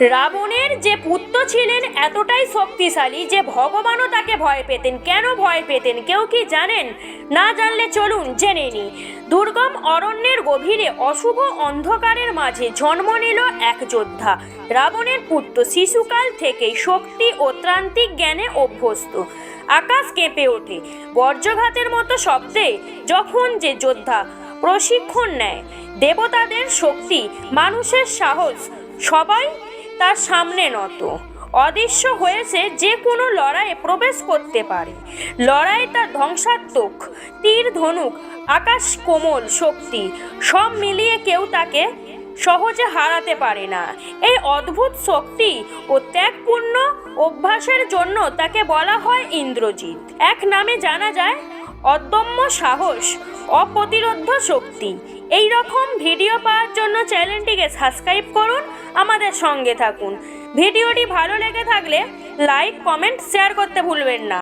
রাবণের যে পুত্র ছিলেন এতটাই শক্তিশালী যে ভগবানও তাকে ভয় পেতেন। কেন ভয় পেতেন? কেউ কি জানেন? না জানলে চলুন জেনে নি। দুর্গম অরণ্যের গভীরে অশুভ অন্ধকারের মাঝে জন্ম নিল এক যোদ্ধা। রাবণের পুত্র শিশুকাল থেকেই শক্তি ও ত্রান্তিক জ্ঞানে অভ্যস্ত। আকাশ কেঁপে ওঠে। বজ্রঘাতের মতো শব্দে যখন যে যোদ্ধা প্রশিক্ষণ নেয়, দেবতাদের শক্তি, মানুষের সাহস, সবাই তার সামনে নত। অদৃশ্য হয়েছে যে কোনো লড়াইয়ে প্রবেশ করতে পারে। লড়াই তার ধ্বংসাত্মক। তীর, ধনুক, আকাশ, কোমল শক্তি, সব মিলিয়ে কেউ তাকে সহজে হারাতে পারে না। এই অদ্ভুত শক্তি ও ত্যাগপূর্ণ অভ্যাসের জন্য তাকে বলা হয় ইন্দ্রজিৎ। এক নামে জানা যায়, অদম্য সাহস অপ্রতিরোধ্য শক্তি। এই রকম ভিডিও পাওয়ার জন্য চ্যানেলটিকে সাবস্ক্রাইব করুন, আমাদের সঙ্গে থাকুন। ভিডিওটি ভালো লেগে থাকলে লাইক, কমেন্ট, শেয়ার করতে ভুলবেন না।